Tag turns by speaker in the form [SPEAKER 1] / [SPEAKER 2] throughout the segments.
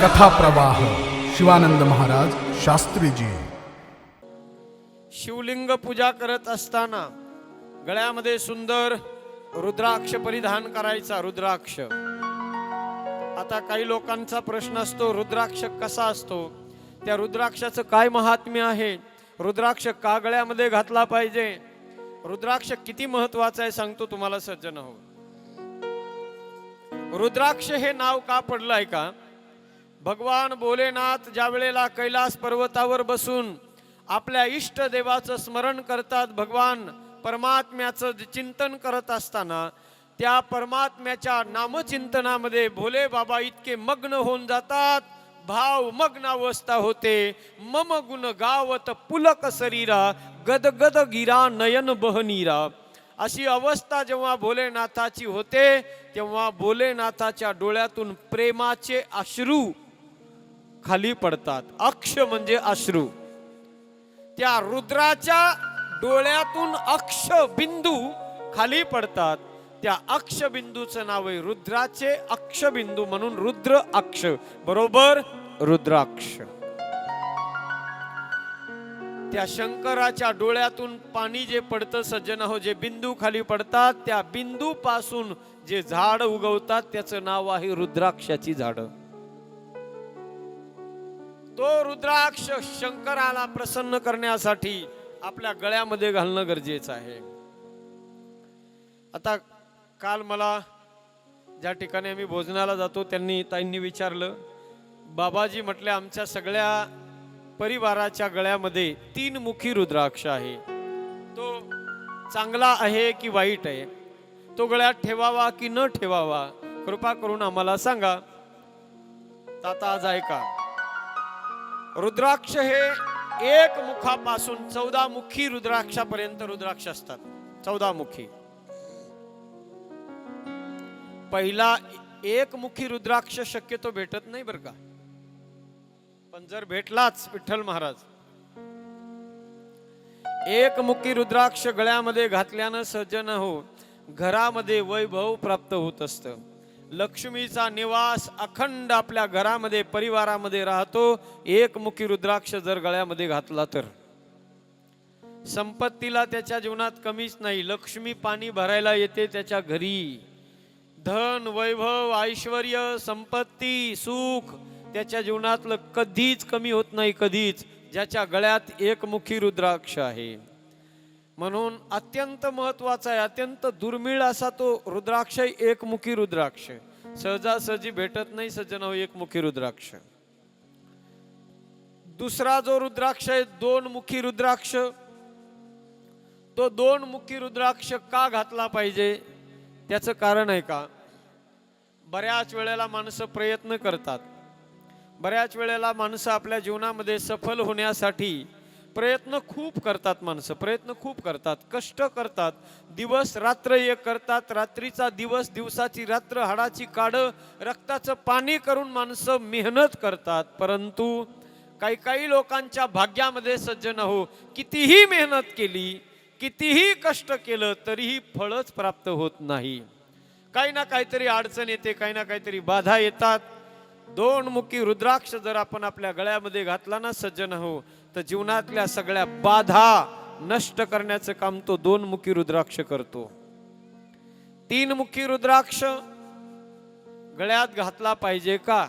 [SPEAKER 1] कथा प्रवाह शिवानंद महाराज शास्त्रीजी.
[SPEAKER 2] शिवलिंग पूजा करत असताना गळ्यामध्ये सुंदर रुद्राक्ष परिधान करायचा रुद्राक्ष. आता काही लोकांचा प्रश्न असतो रुद्राक्ष कसा असतो? त्या रुद्राक्षाचं काय महात्म्य आहे? रुद्राक्ष का गळ्यामध्ये घातला पाहिजे? रुद्राक्ष किती महत्वाचं आहे सांगतो तुम्हाला सज्जन हो. रुद्राक्ष हे नाव का पडलं आहे का? भगवान भोलेनाथ ज्या वेळेला कैलास पर्वतावर बसून आपल्या इष्ट देवाचं स्मरण करतात भगवान परमात्म्याचं जे चिंतन करत असताना त्या परमात्म्याच्या नामचिंतनामध्ये भोले बाबा इतके मग्न होऊन जातात. भाव मग्न अवस्था होते. मम गुण गावत पुलक शरीरा गदगद गिरा नयन बहनीरा. अशी अवस्था जेव्हा भोलेनाथाची होते तेव्हा भोलेनाथाच्या डोळ्यातून प्रेमाचे अश्रू खाली पडतात. अक्ष म्हणजे अश्रू. त्या रुद्राच्या डोळ्यातून अक्ष बिंदू खाली पडतात. त्या अक्षबिंदूचं नाव आहे रुद्राचे अक्षबिंदू म्हणून रुद्र अक्ष. बरोबर? रुद्राक्ष. त्या शंकराच्या डोळ्यातून पाणी जे पडतं सज्जन हो जे बिंदू खाली पडतात त्या बिंदू पासून जे झाड उगवतात त्याचं नाव आहे रुद्राक्षाची झाडं. तो रुद्राक्ष शंकराला प्रसन्न करण्यासाठी आपल्या गळ्यामध्ये घालणं गरजेचं आहे. आता काल मला ज्या ठिकाणी आम्ही भोजनाला जातो त्यांनी ताईंनी विचारलं बाबाजी म्हटले आमच्या सगळ्या परिवाराच्या गळ्यामध्ये तीन मुखी रुद्राक्ष आहे. तो चांगला आहे की वाईट आहे? तो गळ्यात ठेवावा की न ठेवावा? कृपा करून आम्हाला सांगा. ताता आज ऐका. रुद्राक्ष हे एक मुखापासून चौदा मुखी रुद्राक्षापर्यंत रुद्राक्ष असतात. चौदा मुखी. पहिला एक मुखी रुद्राक्ष शक्यतो भेटत नाही बरं का. पण जर भेटलाच विठ्ठल महाराज. एक मुखी रुद्राक्ष गळ्यामध्ये घातल्यानं सज्जन हो घरामध्ये वैभव प्राप्त होत असतं. लक्ष्मीचा निवास अखंड आपल्या घरामध्ये परिवारामध्ये राहतो एकमुखी रुद्राक्ष जर गळ्यामध्ये घातला तर. संपत्तीला त्याच्या जीवनात कमीच नाही लक्ष्मी पाणी भरायला येते त्याच्या घरी. धन वैभव ऐश्वर संपत्ती सुख त्याच्या जीवनातलं कधीच कमी होत नाही कधीच ज्याच्या गळ्यात एकमुखी रुद्राक्ष आहे. म्हणून अत्यंत महत्त्वाचा आहे अत्यंत दुर्मिळ असा तो रुद्राक्ष एकमुखी रुद्राक्ष. सहजासहजी भेटत नाही सज्जन एकमुखी रुद्राक्ष. दुसरा जो रुद्राक्ष आहे दोन मुखी रुद्राक्ष. तो दोन मुखी रुद्राक्ष का घातला पाहिजे? त्याचं कारण आहे का? बऱ्याच वेळेला माणसं प्रयत्न करतात. बऱ्याच वेळेला माणसं आपल्या जीवनामध्ये सफल होण्यासाठी प्रयत्न खूप करतात माणसं प्रयत्न खूप करतात कष्ट करतात. दिवस रात्र एक करतात रात्रीचा दिवस दिवसाची रात्र हाडाची काढं रक्ताचं पाणी करून माणसं मेहनत करतात. परंतु काही काही लोकांच्या भाग्यामध्ये सज्जन हो कितीही मेहनत केली कितीही कष्ट केलं तरीही फळच प्राप्त होत नाही. काही ना काहीतरी अडचण येते काही ना काहीतरी बाधा येतात. दोन मुखी रुद्राक्ष जर आपण आपल्या गळ्यामध्ये घातला ना सज्जन हो तर जीवनातल्या सगळ्या बाधा नष्ट करण्याचं काम तो दोन मुखी रुद्राक्ष करतो. तीन मुखी रुद्राक्ष गळ्यात घातला पाहिजे का?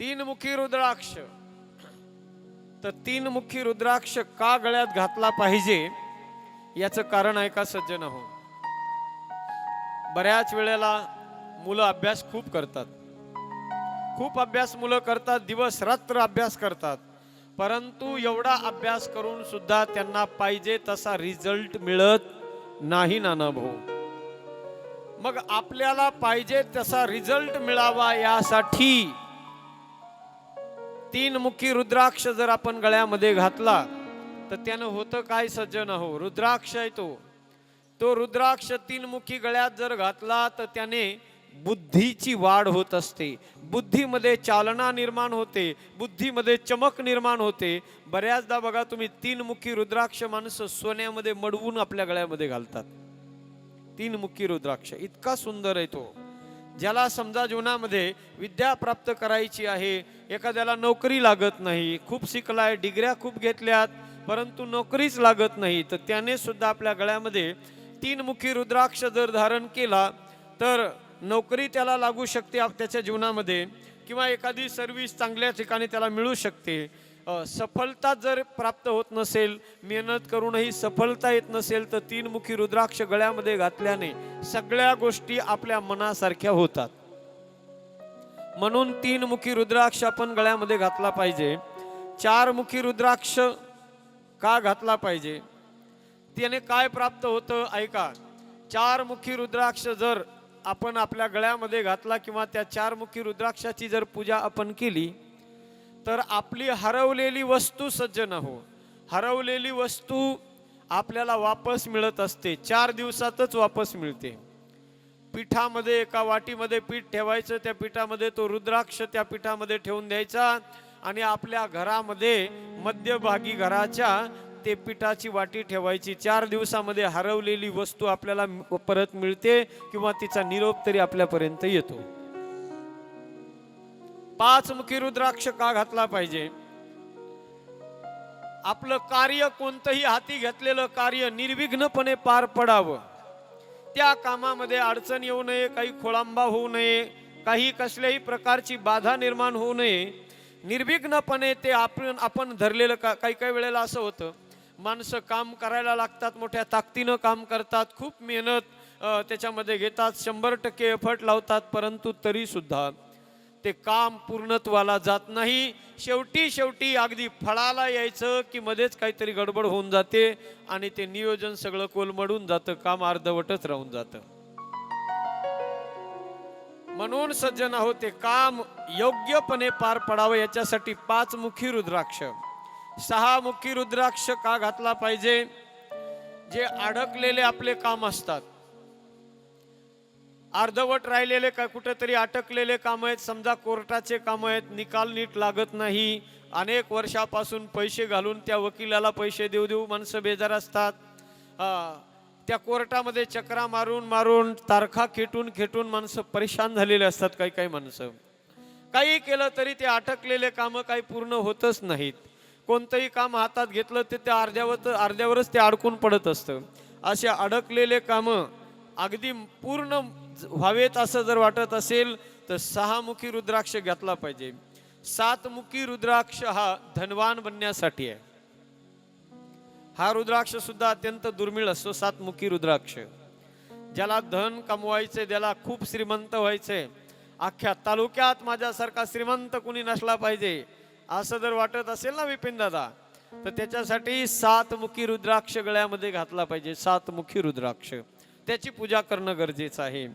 [SPEAKER 2] तीन मुखी रुद्राक्ष तर तीन मुखी रुद्राक्ष का गळ्यात घातला पाहिजे? याचं कारण आहे का सज्जन हो? बऱ्याच वेळेला मुलं अभ्यास खूप करतात. खूप अभ्यास मुलं करतात दिवस रात्र अभ्यास करतात. परंतु एवढा अभ्यास करून सुद्धा त्यांना पाहिजे तसा रिझल्ट मिळत नाही नाना भाऊ. मग आपल्याला पाहिजे तसा रिझल्ट मिळावा यासाठी तीन मुखी रुद्राक्ष जर आपण गळ्यामध्ये घातला तर त्यानं होतं काय सज्जन हो? रुद्राक्ष आहे तो. तो रुद्राक्ष तीन मुखी गळ्यात जर घातला तर त्याने बुद्धीची वाढ होत असते. बुद्धीमध्ये चालना निर्माण होते बुद्धीमध्ये चमक निर्माण होते. बऱ्याचदा बघा तुम्ही तीन मुखी रुद्राक्ष माणसं सोन्यामध्ये मडवून आपल्या गळ्यामध्ये घालतात. तीन मुखी रुद्राक्ष इतका सुंदर आहे तो. ज्याला समजा जीवनामध्ये विद्या प्राप्त करायची आहे एखाद्याला नोकरी लागत नाही खूप शिकलाय डिग्र्या खूप घेतल्यात परंतु नोकरीच लागत नाही तर त्याने सुद्धा आपल्या गळ्यामध्ये तीन मुखी रुद्राक्ष जर धारण केला तर नोकरी त्याला लागू शकते त्याच्या जीवनामध्ये किंवा एखादी सर्व्हिस चांगल्या ठिकाणी त्याला मिळू शकते. सफलता जर प्राप्त होत नसेल मेहनत करूनही सफलता येत नसेल तर तीन मुखी रुद्राक्ष गळ्यामध्ये घातल्याने सगळ्या गोष्टी आपल्या मनासारख्या होतात. म्हणून तीन मुखी रुद्राक्ष आपण गळ्यामध्ये घातला पाहिजे. चार मुखी रुद्राक्ष का घातला पाहिजे? त्याने काय प्राप्त होतं? ऐका. चार मुखी रुद्राक्ष जर आपण आपल्या गळ्यामध्ये घातला किंवा त्या चार मुखी रुद्राक्षाची जर पूजा आपण केली तर आपली हरवलेली वस्तू सज्जन हो. हरवलेली वस्तू आपल्याला वापस मिळत असते. चार दिवसातच वापस मिळते. पिठामध्ये एका वाटीमध्ये पीठ ठेवायचं त्या पिठामध्ये तो रुद्राक्ष त्या पिठामध्ये ठेवून द्यायचा आणि आपल्या घरामध्ये मध्यभागी घराच्या ते पिठाची वाटी ठेवायची. चार दिवसामध्ये हरवलेली वस्तू आपल्याला परत मिळते किंवा तिचा निरोप तरी आपल्यापर्यंत येतो. पाच मुखी रुद्राक्ष का घातला पाहिजे? आपलं कार्य कोणतंही हाती घेतलेलं कार्य निर्विघ्नपणे पार पडावं. त्या कामामध्ये अडचण येऊ नये काही खोळंबा होऊ नये काही कसल्याही प्रकारची बाधा निर्माण होऊ नये. निर्विघ्नपणे ते आपण आपण धरलेलं का काही काही वेळेला असं होतं माणसं काम करायला लागतात मोठ्या ताकदीनं काम करतात खूप मेहनत त्याच्यामध्ये घेतात शंभर टक्के एफर्ट लावतात परंतु तरीसुद्धा ते काम पूर्णत्वाला जात नाही. शेवटी शेवटी अगदी फळाला यायचं की मध्येच काहीतरी गडबड होऊन जाते आणि ते नियोजन सगळं कोलमडून जातं काम अर्धवटच राहून जातं. म्हणून सज्जन आहोत ते काम योग्यपणे पार पडावं याच्यासाठी पाच मुखी रुद्राक्ष. सहा मुखी रुद्राक्ष का घातला पाहिजे? जे अडकलेले आपले काम असतात. अर्धवट राहिलेले काय कुठेतरी अटकलेले काम आहेत. समजा कोर्टाचे काम आहेत. निकाल नीट लागत नाही. अनेक वर्षापासून पैसे घालून त्या वकिलाला पैसे देऊ देऊ माणसं बेजार असतात. त्या कोर्टामध्ये चक्रा मारून मारून तारखा खेटून खेटून माणसं परेशान झालेले असतात काही काही माणसं. काही केलं तरी ते अटकलेले कामं काही पूर्ण होतच नाहीत. कोणतंही काम हातात घेतलं ते त्या अर्ध्यावर अर्ध्यावरच ते अडकून पडत असतं. असे अडकलेले कामं अगदी पूर्ण व्हावेत असं जर वाटत असेल तर सहामुखी रुद्राक्ष घेतला पाहिजे. सातमुखी रुद्राक्ष हा धनवान बनण्यासाठी आहे. हा रुद्राक्ष सुद्धा अत्यंत दुर्मिळ असतो सातमुखी रुद्राक्ष. ज्याला धन कमवायचे ज्याला खूप श्रीमंत व्हायचे अख्ख्या तालुक्यात माझ्यासारखा श्रीमंत कुणी नसला पाहिजे असं जर वाटत असेल ना विपिन दादा तर त्याच्यासाठी सातमुखी रुद्राक्ष गळ्यामध्ये घातला पाहिजे सातमुखी रुद्राक्ष. त्याची पूजा करणं गरजेचं आहे.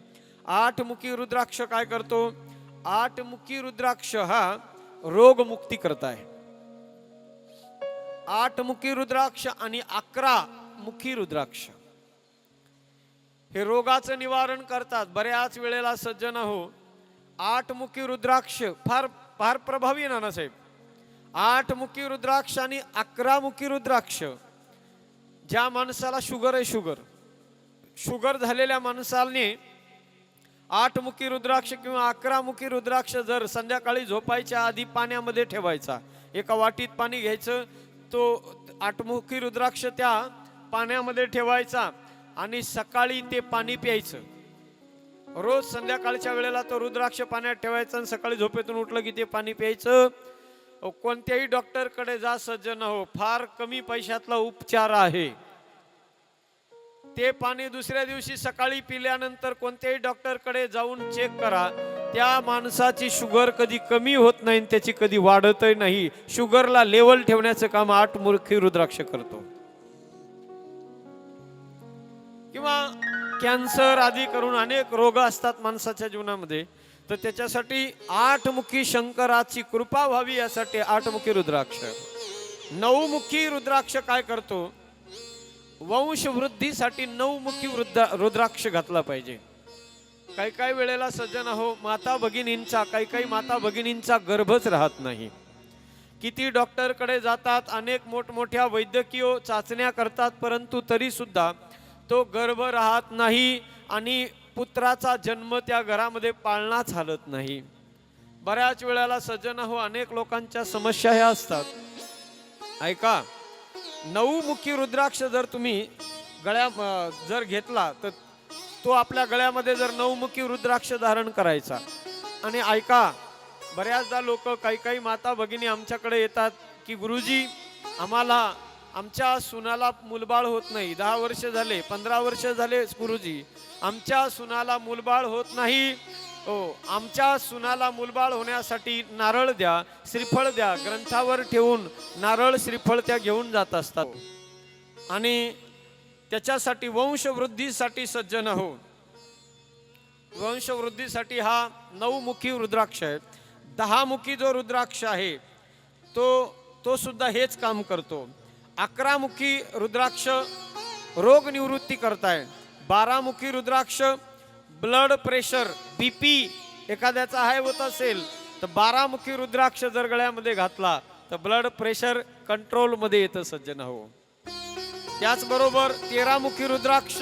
[SPEAKER 2] आठमुखी रुद्राक्ष काय करतो? आठमुखी रुद्राक्ष हा रोगमुक्ती करत आहे आठ मुखी रुद्राक्ष आणि अकरा मुखी रुद्राक्ष. हे रोगाचं निवारण करतात. बऱ्याच वेळेला सज्जन हो आठ मुखी रुद्राक्ष फार फार प्रभावी नानासाहेब आठ मुखी रुद्राक्ष आणि अकरा मुखी रुद्राक्ष. ज्या माणसाला शुगर आहे शुगर. शुगर झालेल्या माणसाने आठमुखी रुद्राक्ष किंवा अकरा मुखी रुद्राक्ष जर संध्याकाळी झोपायच्या आधी पाण्यामध्ये ठेवायचा. एका वाटीत पाणी घ्यायचं तो आठमुखी रुद्राक्ष त्या पाण्यामध्ये ठेवायचा आणि सकाळी ते पाणी प्यायचं. रोज संध्याकाळच्या वेळेला तो रुद्राक्ष पाण्यात ठेवायचा आणि सकाळी झोपेतून उठलं की ते पाणी प्यायचं. कोणत्याही डॉक्टरकडे जा सज्जन हो फार कमी पैशातला उपचार आहे. ते पाणी दुसऱ्या दिवशी सकाळी पिल्यानंतर कोणत्याही डॉक्टरकडे जाऊन चेक करा. त्या माणसाची शुगर कधी कमी होत नाही त्याची कधी वाढतही नाही. शुगरला लेवल ठेवण्याचं काम आठ मूर्खी रुद्राक्ष करतो. किंवा कॅन्सर आदी करून अनेक रोग असतात माणसाच्या जीवनामध्ये तर त्याच्यासाठी आठमुखी शंकराची कृपा व्हावी यासाठी आठमुखी रुद्राक्ष. नऊमुखी रुद्राक्ष काय करतो? वंशवृद्धीसाठी नऊमुखी वृद्धा रुद्राक्ष घातला पाहिजे. काही काही वेळेला सज्जन हो माता भगिनींचा काही काही माता भगिनींचा गर्भच राहत नाही. किती डॉक्टरकडे जातात अनेक मोठमोठ्या वैद्यकीय चाचण्या करतात परंतु तरीसुद्धा तो गर्भ राहत नाही आणि पुत्राचा जन्म त्या घरामध्ये पाळणाच हालत नाही. बऱ्याच वेळेला सज्जन हो अनेक लोकांच्या समस्या ह्या असतात. ऐका नऊ मुखी रुद्राक्ष जर तुम्ही गळ्या जर घेतला तर तो आपल्या गळ्यामध्ये जर नऊमुखी रुद्राक्ष धारण करायचा. आणि ऐका बऱ्याचदा लोक काही काही माता भगिनी आमच्याकडे येतात की गुरुजी आम्हाला आमच्या सुनाला मुलबाळ होत नाही. दहा वर्ष झाले पंधरा वर्ष झाले गुरुजी. आमच्या सुनाला मुलबाळ होत नाही. हो आमच्या सुनाला मुलबाळ होण्यासाठी नारळ द्या श्रीफळ द्या ग्रंथावर ठेवून नारळ श्रीफळ त्या घेऊन जात असतात. आणि त्याच्यासाठी वंशवृद्धीसाठी सज्जन हो. वंशवृद्धीसाठी हा नऊमुखी रुद्राक्ष आहे. दहामुखी जो रुद्राक्ष आहे तो तो सुद्धा हेच काम करतो. अकरामुखी रुद्राक्ष रोग निवृत्ती करताय. बारामुखी रुद्राक्ष ब्लड प्रेशर बीपी एखाद्याचा हाय होत असेल तर बारामुखी रुद्राक्ष जर गळ्यामध्ये घातला तर ब्लड प्रेशर कंट्रोलमध्ये येतं सज्जन हो. त्याचबरोबर तेरामुखी रुद्राक्ष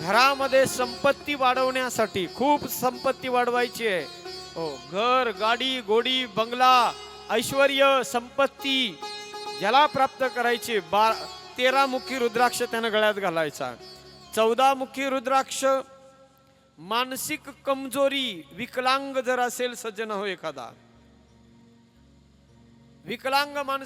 [SPEAKER 2] घरामध्ये संपत्ती वाढवण्यासाठी खूप संपत्ती वाढवायची आहे. हो घर गाडी गोडी बंगला ऐश्वर संपत्ती ज्याला प्राप्त करायची बा तेरामुखी रुद्राक्ष त्यानं गळ्यात घालायचा. चौदामुखी रुद्राक्ष मानसिक कमजोरी विकलांग जर असेल सज्जन हो एखादा. विकलांग माणूस